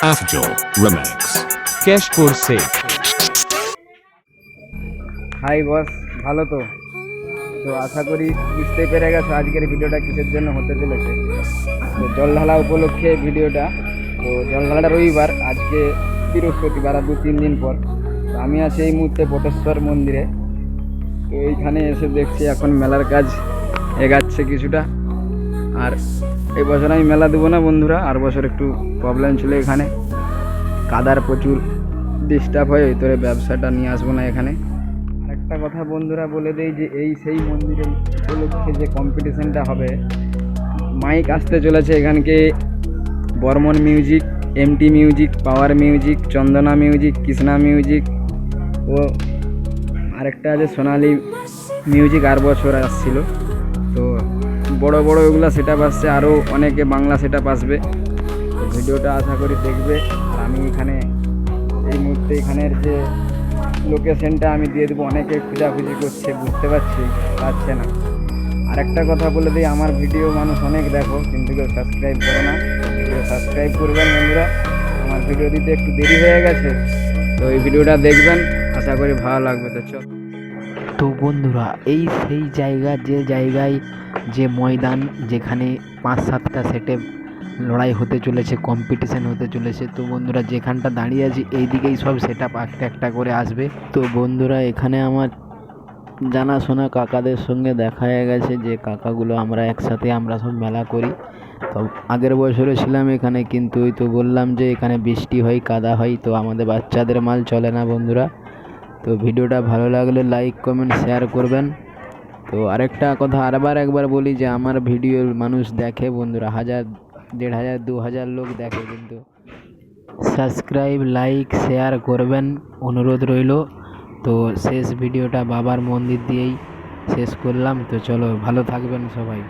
Remix. Keshpur Seth. Hi boss ভালো তো? তো আশা করি বুঝতে পেরে গেছো আজকের ভিডিওটা কিসের জন্য হতে চলেছে। তো জল ঢালা উপলক্ষে ভিডিওটা। তো জল ঢালাটা রবিবার আজকে বৃহস্পতিবার আর দু তিন দিন পর। তো আমি আছি এই মুহূর্তে বটেশ্বর মন্দিরে। তো এইখানে এসে দেখছি এখন মেলার কাজ এগাচ্ছে কিছুটা। আর এই বছর আমি মেলা দেবো না বন্ধুরা, আর বছর একটু প্রবলেম ছিল এখানে। কাদার প্রচুর ডিস্টার্ব হয় ভিতরে ব্যবসাটা নিয়ে আসব না এখানে। আরেকটা কথা বন্ধুরা বলে দেই যে এই সেই মন্দিরের উপলক্ষে যে কম্পিটিশানটা হবে মাইক আসতে চলেছে এখানকে। Barman music MT music power music Chandana music Krishna music ও আরেকটা আছে সোনালি মিউজিক আর বছর আসছিল। তো বড় বড় ওগুলো সেট আপ আসছে আরও অনেকে বাংলা সেট আপ আসবে। ভিডিওটা আশা করি দেখবে। আমি এখানে, এই মুহূর্তে এখানের যে লোকেশনটা আমি দিয়ে দেবো, অনেকে খোঁজাখুঁজি করছে, বুঝতে পারছি, পারছে না। আরেকটা কথা বলে দিই, আমার ভিডিও মানুষ অনেক দেখো, কিন্তু কেউ সাবস্ক্রাইব করো না। ভিডিও সাবস্ক্রাইব করবেন বন্ধুরা। আমার ভিডিও দিতে একটু দেরি হয়ে গেছে, তো এই ভিডিওটা দেখবেন। আশা করি ভালো লাগবে, তো চল। তো বন্ধুরা, এই সেই জায়গা, যে জায়গায়, যে ময়দান, যেখানে পাঁচ সাতটা সেটে লড়াই হতে চলেছে কম্পিটিশান হতে চলেছে, তো বন্ধুরা যেখানটা দাঁড়িয়ে আছি এই দিকেই সব সেট আপ একটা একটা করে আসবে। তো বন্ধুরা, এখানে আমার জানাশোনা কাকাদের সঙ্গে দেখা হয়ে গেছে, যে কাকাগুলো আমরা একসাথে আমরা সব মেলা করি। তো আগের বছরে ছিলাম এখানে, কিন্তু ওই তো বললাম যে এখানে বৃষ্টি হয়, কাদা হয়, তো আমাদের বাচ্চাদের মাল চলে না বন্ধুরা। তো ভিডিওটা ভালো লাগলে লাইক কমেন্ট শেয়ার করবেন। তো আরেকটা কথা আরবার একবার বলি যে আমার ভিডিও মানুষ দেখে বন্ধুরা, হাজার, দেড় হাজার, দু হাজার লোক দেখে কিন্তু। সাবস্ক্রাইব লাইক শেয়ার করবেন, অনুরোধ রইল। তো শেষ ভিডিওটা বাবার মন্দির দিয়েই শেষ করলাম। তো চলো ভালো থাকবেন সবাই।